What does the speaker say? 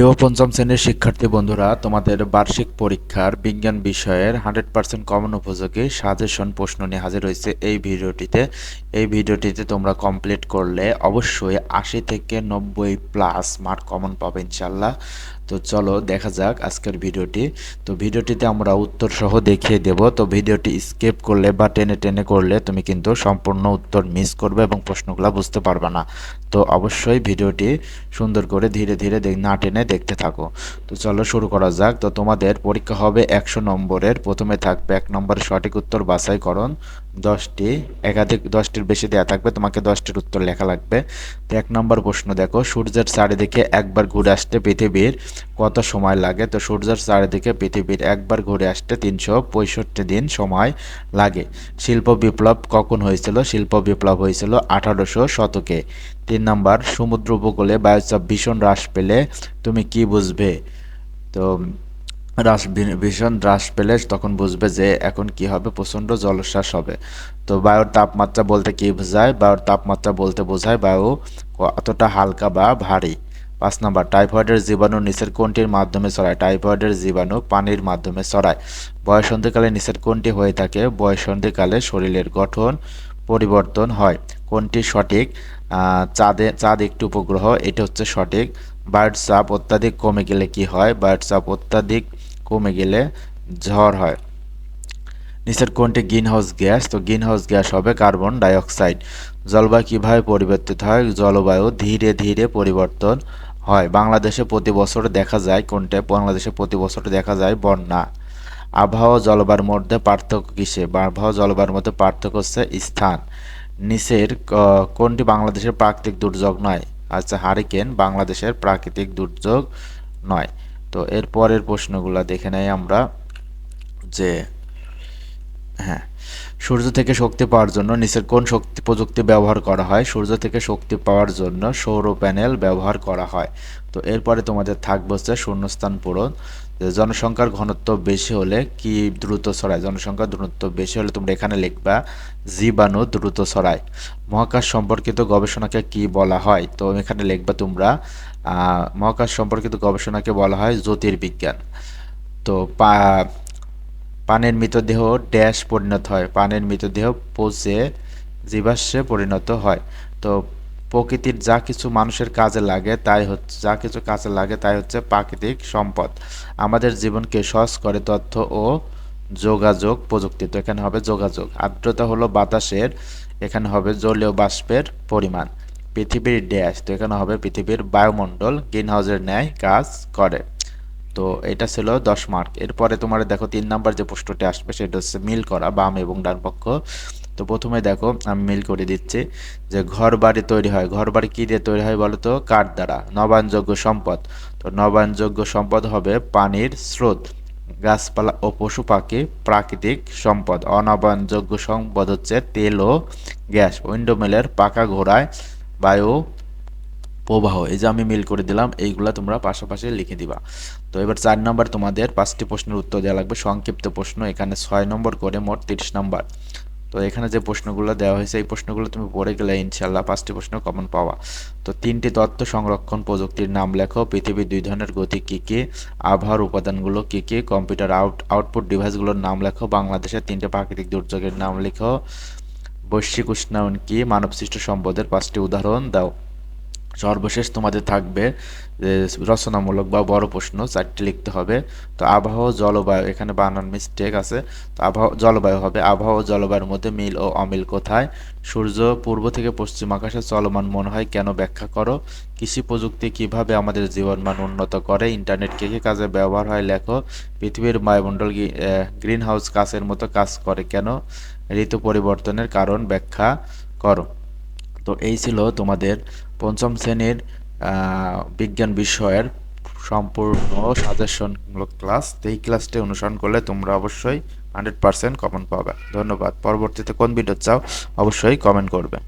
প্রিয় পঞ্চম শ্রেণির শিক্ষার্থী বন্ধুরা, তোমাদের বার্ষিক পরীক্ষার বিজ্ঞান বিষয়ের হান্ড্রেড পার্সেন্ট কমন উপযোগী সাজেশন প্রশ্ন নিয়ে হাজির হয়েছে এই ভিডিওটিতে। এই ভিডিওটিতে তোমরা কমপ্লিট করলে অবশ্যই আশি থেকে নব্বই প্লাস মার্ক কমন পাবে ইনশাল্লাহ তো চলো দেখা যাক আজকের ভিডিওটি। তো ভিডিওটিতে আমরা উত্তর সহ দেখিয়ে দেব। তো ভিডিওটি স্কিপ করলে বা টেনে টেনে করলে তুমি কিন্তু সম্পূর্ণ উত্তর মিস করবে এবং প্রশ্নগুলো বুঝতে পারবে না। তো অবশ্যই ভিডিওটি সুন্দর করে ধীরে ধীরে না টেনে দেখতে থাকো। তো চলো শুরু করা যাক। তো তোমাদের পরীক্ষা হবে একশো নম্বরের। প্রথমে থাকবে এক নম্বরের সঠিক উত্তর বাছাইকরণ দশটি, একাধিক দশটির বেশি দেওয়া থাকবে, তোমাকে দশটির উত্তর লেখা লাগবে। তো এক নম্বর প্রশ্ন দেখো, সূর্যের চারিদিকে একবার ঘুরে আসতে পৃথিবীর কত সময় লাগে? তো সূর্যের চারিদিকে পৃথিবীর একবার ঘুরে আসতে তিনশো পঁয়ষট্টি দিন সময় লাগে। শিল্প বিপ্লব কখন হয়েছিল? শিল্প বিপ্লব হয়েছিল আঠারোশো শতকে। তিন নম্বর, সমুদ্র উপকূলে বায়ুচাপ ভীষণ হ্রাস পেলে তুমি কি বুঝবে? তো হ্রাস ভীষণ হ্রাস পেলে তখন বুঝবে যে এখন কি হবে? প্রচণ্ড জলশ্বাস হবে। তো বায়ুর তাপমাত্রা বলতে কি বোঝায়? বায়ুর তাপমাত্রা বলতে বোঝায় বায়ু কতটা হালকা বা ভারী। পাঁচ নম্বর, টাইফয়েডের জীবাণু নিচের কোনটির মাধ্যমে ছড়ায়। টাইফয়েডের জীবাণু পানির মাধ্যমে ছড়ায়। বয়সন্ধিকালে নিচের কোনটি হয়ে থাকে। বয়সন্ধিকালে শরীরের গঠন পরিবর্তন হয়। কোনটি সঠিক চাঁদে, চাঁদ একটি উপগ্রহ, এটা হচ্ছে সঠিক। বায়ুর চাপ অত্যাধিক কমে গেলে কি হয়? বায়ুর চাপ অত্যাধিক কমে গেলে ঝড় হয়। নিচের কোনটি গ্রিন হাউস গ্যাস। তো গ্রিন হাউস গ্যাস হবে কার্বন ডাইঅক্সাইড। জলবায়ু কীভাবে পরিবর্তিত হয়? জলবায়ু ধীরে ধীরে পরিবর্তন হয়। বাংলাদেশে প্রতি বছর দেখা যায়, কোনটা? বাংলাদেশে প্রতি বছর দেখা যায় বন্যা। আবহাওয়া জলবায়ুর মধ্যে পার্থক্য কিসে? আবহাওয়া জলবায়ুর মধ্যে পার্থক্য হচ্ছে স্থান। নিচের কোনটি বাংলাদেশের প্রাকৃতিক দুর্যোগ নয়? আচ্ছা হারিকেন বাংলাদেশের প্রাকৃতিক দুর্যোগ নয়। তো এর পরের প্রশ্নগুলো দেখে নেই আমরা যে হ্যাঁ। সূর্য থেকে শক্তি পাওয়ার জন্য নিচের কোন শক্তি প্রযুক্তি ব্যবহার করা হয়? সূর্য থেকে শক্তি পাওয়ার জন্য সৌর প্যানেল ব্যবহার করা হয়। তো এরপরে তোমাদের থাকবে হচ্ছে শূন্যস্থান পূরণ। জনসংখ্যার ঘনত্ব বেশি হলে কি দ্রুত ছড়ায়? জনসংখ্যার দ্রুত বেশি হলে তোমরা এখানে লিখবা, জীবাণু দ্রুত ছড়ায়। মহাকাশ সম্পর্কিত গবেষণাকে কি বলা হয়? তো এখানে লিখবা তোমরা মহাকাশ সম্পর্কিত গবেষণাকে বলা হয় জ্যোতির্বিজ্ঞান। তো পানের মৃতদেহ ড্যাশ পরিণত হয়। পানের মৃতদেহ পচে জীবাশ্মে পরিণত হয়। তো প্রকৃতির যা কিছু মানুষের কাজে লাগে, তাই হচ্ছে যা কিছু কাজে লাগে, তাই হচ্ছে প্রাকৃতিক সম্পদ। আমাদের জীবনকে সহজ করে তথ্য ও যোগাযোগ প্রযুক্তি। তো এখানে হবে যোগাযোগ। আর্দ্রতা হলো বাতাসের, এখানে হবে জলীয় বাষ্পের পরিমাণ। পৃথিবীর ড্যাশ। তো এখানে হবে পৃথিবীর বায়ুমণ্ডল গ্রিন হাউসের ন্যায় কাজ করে। তো এটা ছিল দশ মার্ক এরপরে তোমার দেখো তিন নাম্বার যে প্রশ্নটি আসবে, সেটা হচ্ছে মিল করা, বাম এবং ডান পক্ষ। তো প্রথমে দেখো আমি মিল করে দিচ্ছি যে ঘর বাড়ি তৈরি হয়। ঘর বাড়ি কী দিয়ে তৈরি হয় বলো তো কাঠ দ্বারা। নবায়নযোগ্য সম্পদ। তো নবায়নযোগ্য সম্পদ হবে পানির স্রোত, গাছপালা ও পশু পাখি প্রাকৃতিক সম্পদ। অনবায়নযোগ্য সম্পদ হচ্ছে তেল ও গ্যাস। উইন্ডোমেলের পাকা ঘোড়ায় বায়ু প্রবাহ, এই যে আমি মিল করে দিলাম, এইগুলা তোমরা পাশাপাশি লিখে দিবা। তো এবার চার নম্বর তোমাদের পাঁচটি প্রশ্নের উত্তর দেওয়া লাগবে। সংক্ষিপ্ত প্রশ্ন, এখানে ছয় নম্বর করে মোট তিরিশ নম্বর। তো এখানে যে প্রশ্নগুলো দেওয়া হয়েছে, এই প্রশ্নগুলো তুমি পড়ে গেলে ইনশাল্লাহ পাঁচটি প্রশ্ন কমন পাওয়া। তো তিনটি তথ্য সংরক্ষণ প্রযুক্তির নাম লেখো। পৃথিবীর দুই ধরনের গতি কী কী? আবহাওয়ার উপাদানগুলো কী কী? কম্পিউটার আউট, আউটপুট ডিভাইসগুলোর নাম লেখো। বাংলাদেশের তিনটে প্রাকৃতিক দুর্যোগের নাম লেখো। বৈশ্বিক উষ্ণায়ন কী? মানবসৃষ্ট সম্পদের পাঁচটি উদাহরণ দাও। সর্বশেষ তোমাদের থাকবে রচনামূলক বা বড় প্রশ্ন, চারটি লিখতে হবে। তো আবহাওয়া জলবায়ু, এখানে বানান মিস্টেক আছে। তো আবহাওয়া, জলবায়ু হবে, আবহাওয়া জলবায়ুর মধ্যে মিল ও অমিল কোথায়? সূর্য পূর্ব থেকে পশ্চিম আকাশে চলমান মনে হয়, কেন ব্যাখ্যা করো? কৃষি প্রযুক্তি কীভাবে আমাদের জীবনমান উন্নত করে? ইন্টারনেট কে কী কাজে ব্যবহার হয়? লেখো। পৃথিবীর বায়ুমণ্ডল গ্রিন হাউস কাছের মতো কাজ করে, কেন? ঋতু পরিবর্তনের কারণ ব্যাখ্যা করো। তো এই ছিল তোমাদের পঞ্চম শ্রেণির বিজ্ঞান বিষয়ের সম্পূর্ণ সাজেশনমূলক ক্লাস তো এই ক্লাসটি অনুসরণ করলে তোমরা অবশ্যই হান্ড্রেড পারসেন্ট কমন পাবে। ধন্যবাদ। পরবর্তীতে কোন ভিডিও চাও, অবশ্যই কমেন্ট করবে।